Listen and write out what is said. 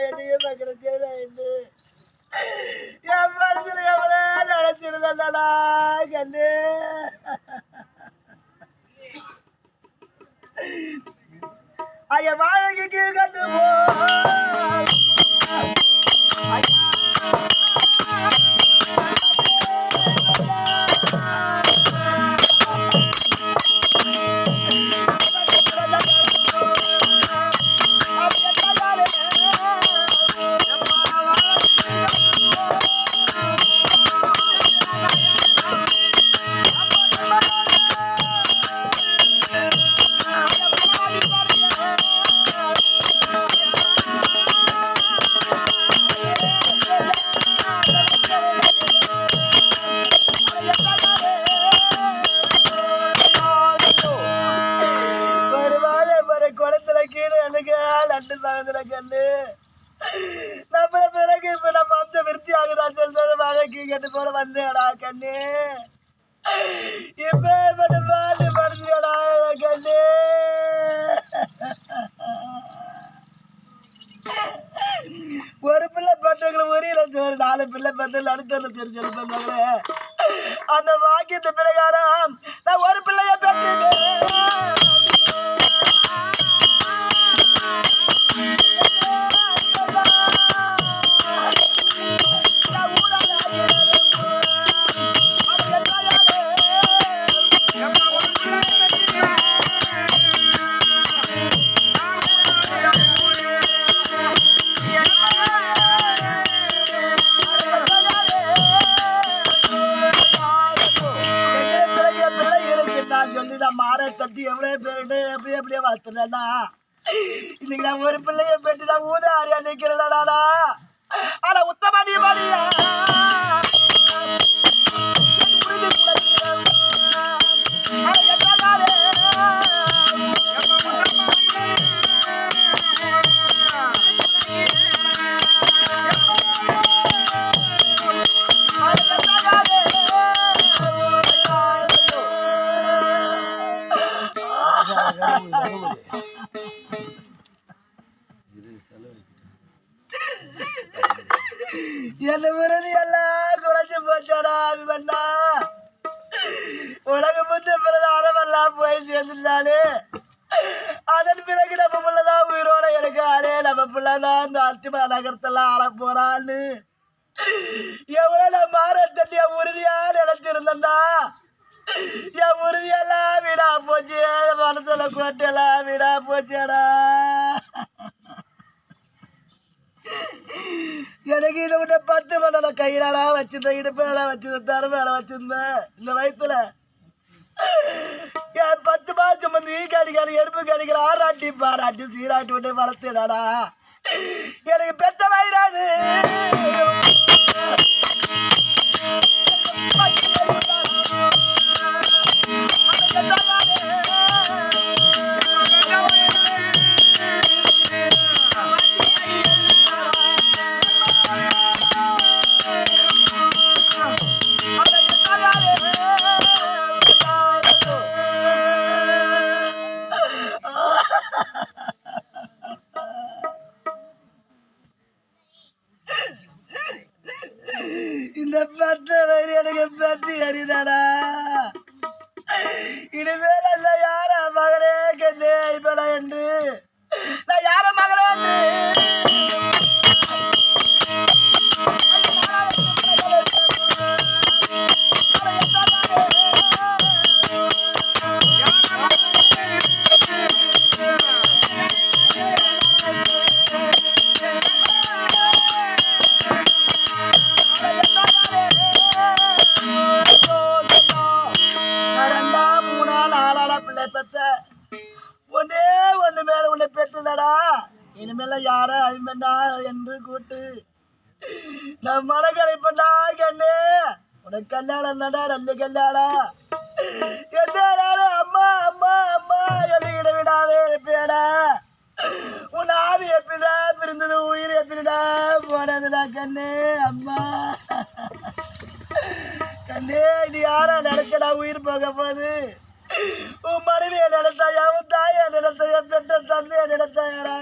ya niña. பக்கத்துல நம்ம பிறகு இப்ப நம்ம விருத்தி சொல்றது போற வந்தேடா கண்ணு. இப்ப பாட்டு படுத்துடா கண்ணு. ஒரு பிள்ளை பெற்றவங்களை ஒரே நாலு பிள்ளை பத்து அடுத்த சரி சொல்லுப்பேன் அந்த வாக்கியத்தை நான் மாற தட்டி எவ்வளவு பேருட்டு எப்படி எப்படியே வளர்த்துனா இன்னைக்கு நான் ஒரு பிள்ளைய பெற்று நான் ஊதாரியா நிக்கிறேன்டா ஆனா உத்தமதி மணியா என்ன விருது எல்லாம் குறைஞ்சு போச்சோடா அபிமன்னா உலக முந்த பிறகு அறமெல்லாம் போய் சேர்ந்துட்டானு அதன் பிறகு நம்ம பிள்ளைதான் உயிரோட ஆளே நம்ம பிள்ளைதான் இந்த அத்திம நகரத்தெல்லாம் ஆள போறான்னு. எவ்வளவு நான் மாற தண்ணிய உறுதியா நினைச்சிருந்தா என் உறுதியெல்லாம் வீடா போச்சு மனசுல கோட்டையெல்லாம் வீடா போச்சேடா. எனக்கு இதை விட பத்து மணி கையிலடா வச்சிருந்தேன் இடுப்பிலடா வச்சிருந்தேன் தர வச்சிருந்தேன். இந்த வயசுல பத்து மாசம் வந்து ஈ கடிக்காது எறும்பு கடிக்கிற ஆராட்டி பாராட்டி சீராட்டி விட்டு வளர்த்துடாடா எனக்கு பெத்த வயிறாது இந்த பத்து வரி எனக்கு பத்து அறிதாடா இனிமேல யார ஐம்பண்டா என்று கூட்டு. நான் மழை பண்ணா கண்ணு. உனக்கு கல்யாணம் நடா ரெண்டு கல்யாணம். எந்த அம்மா அம்மா அம்மா எழுதிட விடாதே இருப்பேடா உன் ஆவி எப்படிடா பிரிந்தது உயிர் எப்படிடா போனதுடா கண்ணு அம்மா. கண்ணே இனி யாரா நடக்கடா உயிர் போக போகுது? உன் மனைவியை நினைத்தாயா உன் தாயை நினைத்தாயா பெற்ற தந்தையை நினைத்தாயாடா